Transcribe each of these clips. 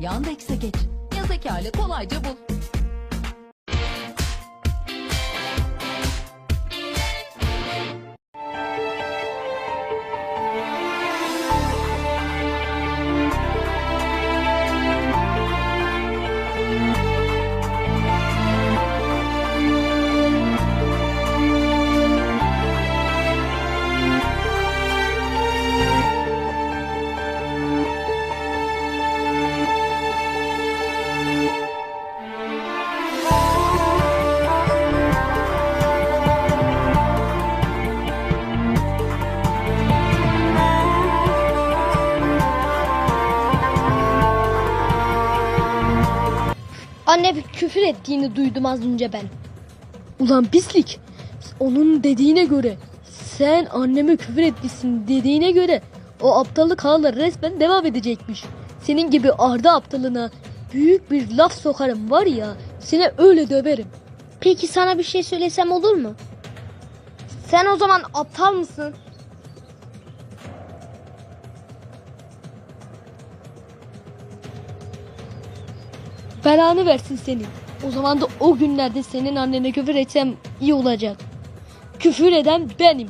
Yandex'e geç. Yaz ekârla kolayca bul. Anne küfür ettiğini duydum az önce ben. Ulan pislik. Onun dediğine göre sen anneme küfür etmişsin dediğine göre o aptallık hala resmen devam edecekmiş. Senin gibi Arda aptalına büyük bir laf sokarım var ya seni öyle döverim. Peki sana bir şey söylesem olur mu? Sen o zaman aptal mısın? Belanı versin senin. O zaman da o günlerde senin annene küfür etsem iyi olacak. Küfür eden benim.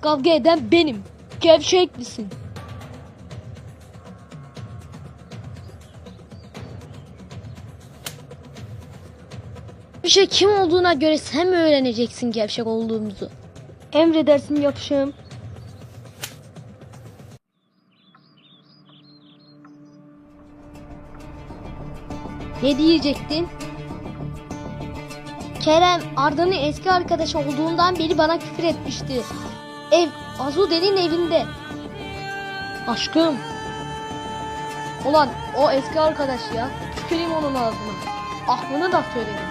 Kavga eden benim. Gevşek misin? Bir şey kim olduğuna göre sen mi öğreneceksin gevşek olduğumuzu? Emredersin yapışım. Ne diyecektin? Kerem Arda'nın eski arkadaşı olduğundan beri bana küfür etmişti. Ev Azude'nin evinde. Aşkım. Ulan o eski arkadaş ya. Tüküreyim onun ağzına. Aklını da söyledim.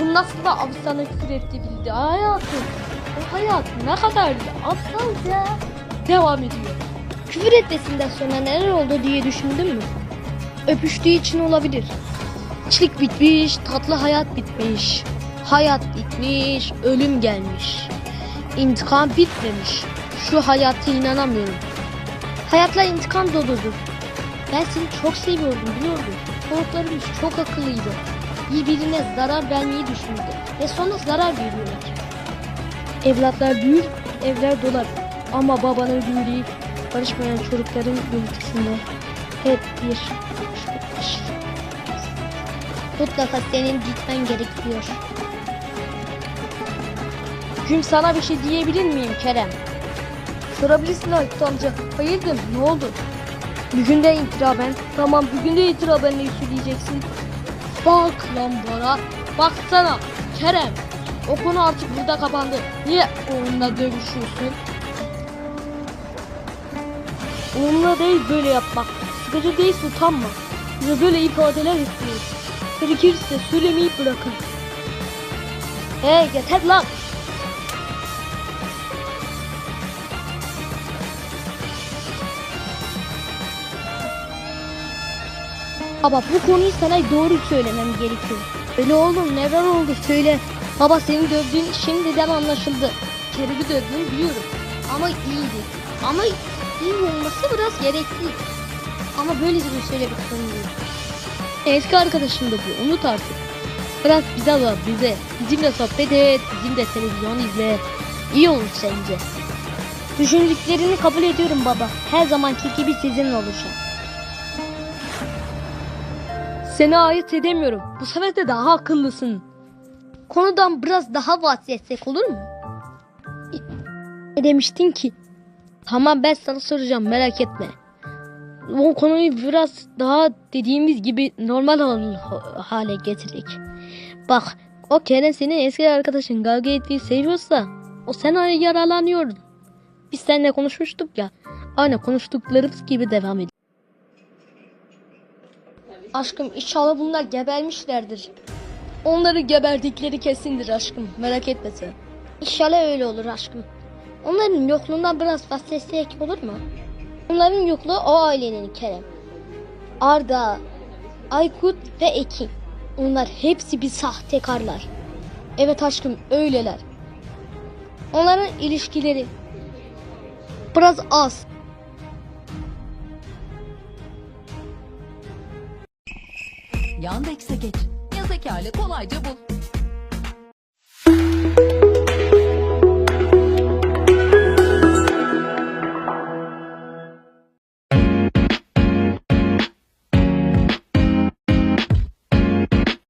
Bu nasıl da abi sana küfür etti bildi. Hayatım. O hayat ne kadar aptalca devam ediyor. Küfür etmesinden sonra neler oldu diye düşündün mü? Öpüştüğü için olabilir. Çilik bitmiş, tatlı hayat bitmiş. Hayat bitmiş, ölüm gelmiş. İntikam bitmemiş. Şu hayata inanamıyorum. Hayatla intikam doludur. Ben seni çok seviyordum biliyordum. Çocuklarımız çok akıllıydı. Birbirine zarar vermeyi düşündü. Ve sonra zarar veriyorlar. Evlatlar büyür, evler dolar. Ama babanın büyüğü barışmayan çocukların yönetisinde hep bir Mutlaka senin gitmen gerekiyor. Gün sana bir şey diyebilir miyim Kerem? Sorabilirsin Hakkı amca. Hayırdır ne oldu? Bugün de itiraben. Tamam bugün de itiraben ne söyleyeceksin? Bak lan bana. Baksana Kerem. O konu artık burada kapandı. Niye onunla dövüşüyorsun? Onunla değil böyle yapmak. Sıkıcı değilsin utanma. Bize böyle ifadeler istiyoruz. Gerekirse söylemeyi bırakın. Hey yeter lan. Baba bu konuyu sana doğru söylemem gerekiyor. Öyle oğlum neler oldu söyle. Baba seni dövdüğün şimdiden anlaşıldı. Kerem'i dövdüğünü biliyorum. Ama iyiydi. Ama iyi olması biraz gerekli. Ama böyle bir söyle bir değil. Eski arkadaşım da bu. Unut artık. Bırak bize al bize. Bizimle sohbet et. Bizimle televizyon izle. İyi olur sence. Düşündüklerini kabul ediyorum baba. Her zamanki gibi sizinle olacağım. Seni ayırt edemiyorum. Bu sefer de daha akıllısın. Konudan biraz daha bahsetsek olur mu? Ne demiştin ki? Tamam ben sana soracağım merak etme. O konuyu biraz daha dediğimiz gibi normal hal- hale getirdik. Bak o Kerem senin eski arkadaşın kavga ettiği seviyorsa o sen yaralanıyordun. Biz seninle konuşmuştuk ya. Aynı konuştuklarımız gibi devam ediyor. Aşkım inşallah bunlar gebermişlerdir. Onları geberdikleri kesindir aşkım. Merak etme sen. İnşallah öyle olur aşkım. Onların yokluğundan biraz bahsetsek olur mu? Onların yokluğu o ailenin Kerem. Arda, Aykut ve Ekin. Onlar hepsi bir sahtekarlar. Evet aşkım öyleler. Onların ilişkileri biraz az. Yandex'e geç. Yazık kolayca bul.